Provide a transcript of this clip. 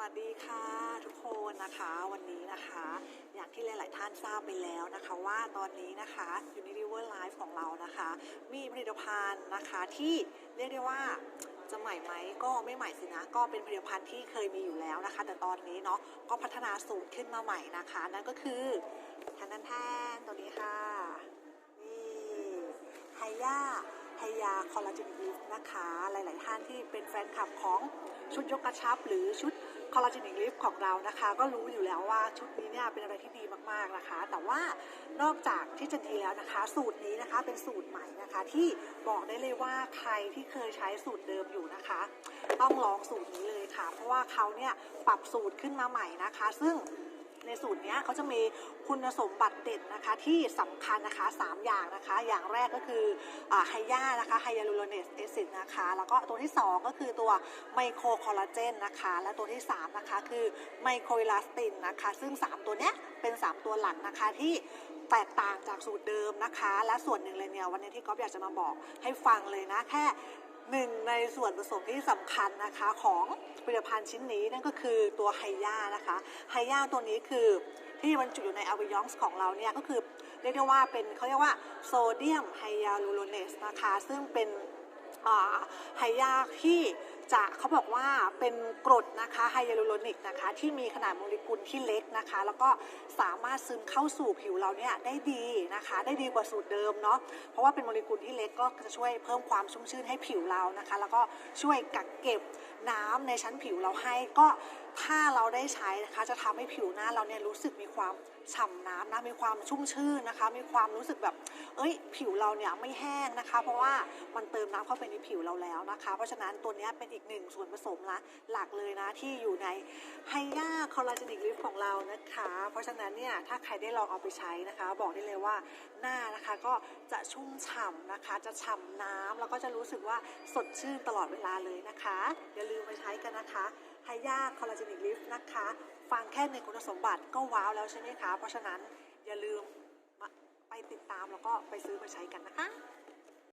วัสดีค่ะทุกคนนะคะวันนี้นะคะ อย่างที่หลาย ๆ ท่านทราบไปแล้วนะคะว่าตอนนี้นะคะ Unilever Life ของเรานะคะ มีผลิตภัณฑ์นะคะที่เรียกได้ว่าจะใหม่ไหมก็ไม่ใหม่สินะ ก็เป็นผลิตภัณฑ์ที่เคยมีอยู่แล้วนะคะ แต่ตอนนี้เนาะก็พัฒนาสูตรขึ้นมาใหม่นะคะ นั่นก็คือแทนแทนตัวนี้ค่ะนี่ไฮยาไฮยาคอลลาเจนบีฟนะคะ หลาย ๆ ท่านที่เป็นแฟนคลับของชุดยกกระชับหรือชุด คอลลาเจนลิฟของเรานะคะ ก็รู้อยู่แล้วว่าชุดนี้เนี่ยเป็นอะไรที่ดีมากๆนะคะ แต่ว่านอกจากที่จะดีแล้วนะคะ สูตรนี้นะคะเป็นสูตรใหม่นะคะ ที่บอกได้เลยว่าใครที่เคยใช้สูตรเดิมอยู่นะคะ ต้องลองสูตรนี้เลยค่ะ เพราะว่าเขาเนี่ยปรับสูตรขึ้นมาใหม่นะคะ ซึ่ง ในสูตรเนี้ยเขาจะมีคุณสมบัติเด่นนะคะที่สำคัญนะคะ 3 อย่างนะคะ อย่างแรกก็คือไฮยานะคะไฮยาลูโรเนสเอซิดนะคะ แล้วก็ตัวที่ 2 ก็คือตัวไมโครคอลลาเจนนะคะ และตัวที่ 3 นะคะ คือไมโครอิลาสตินนะคะ ซึ่ง 3 ตัวเนี้ยเป็น 3 ตัวหลักนะคะที่แตกต่างจากสูตรเดิมนะคะ และส่วนหนึ่งเลยเนี่ยวันนี้ที่ก๊อฟอยากจะมาบอกให้ฟังเลยนะแค่ หนึ่งในส่วนผสมที่สำคัญนะคะของผลิตภัณฑ์ชิ้นนี้นั่นก็คือตัวไฮยานะคะไฮยาตัวนี้คือที่บรรจุอยู่ในอวิยองส์ของเราเนี่ยก็คือเรียกได้ว่าเป็นเขาเรียกว่าโซเดียมไฮยาลูโรเนสนะคะซึ่งเป็นไฮยาที่ จะเขาบอกว่าเป็นกรดนะคะไฮยาลูโรนิกนะคะที่มีขนาดโมเลกุลที่เล็กนะคะ แล้วก็สามารถซึมเข้าสู่ผิวเราเนี่ยได้ดีนะคะ ได้ดีกว่าสูตรเดิมเนาะเพราะว่าเป็นโมเลกุลที่เล็กก็จะช่วยเพิ่มความชุ่มชื่นให้ผิวเรานะคะ แล้วก็ช่วยกักเก็บน้ำในชั้นผิวเราให้ก็ ถ้าเราได้ใช้นะคะจะทำให้ผิวหน้าเราเนี่ยรู้สึกมีความฉ่ำน้ำนะมีความชุ่มชื่นนะคะ มีความรู้สึกแบบ เอ้ย ผิวเราเนี่ยไม่แห้งนะคะ เพราะว่ามันเติมน้ำเข้าไปในผิวเราแล้วนะคะ เพราะฉะนั้นตัวนี้เป็นอีกหนึ่งส่วนผสมละหลักเลยนะที่อยู่ในไฮยาคอลลาเจนิกลิฟของเรานะคะ เพราะฉะนั้นเนี่ยถ้าใครได้ลองเอาไปใช้นะคะ บอกได้เลยว่าหน้านะคะก็จะชุ่มฉ่ำนะคะ จะฉ่ำน้ำแล้วก็จะรู้สึกว่าสดชื่นตลอดเวลาเลยนะคะ อย่าลืมไปใช้กันนะคะ ไฮยาคอลลาเจนิกลิฟนะคะ ฟังแค่หนึ่งคุณสมบัติก็ว้าวแล้วใช่ไหมคะ เพราะฉะนั้นอย่าลืมมาไปติดตามแล้วก็ไปซื้อมาใช้กันนะคะ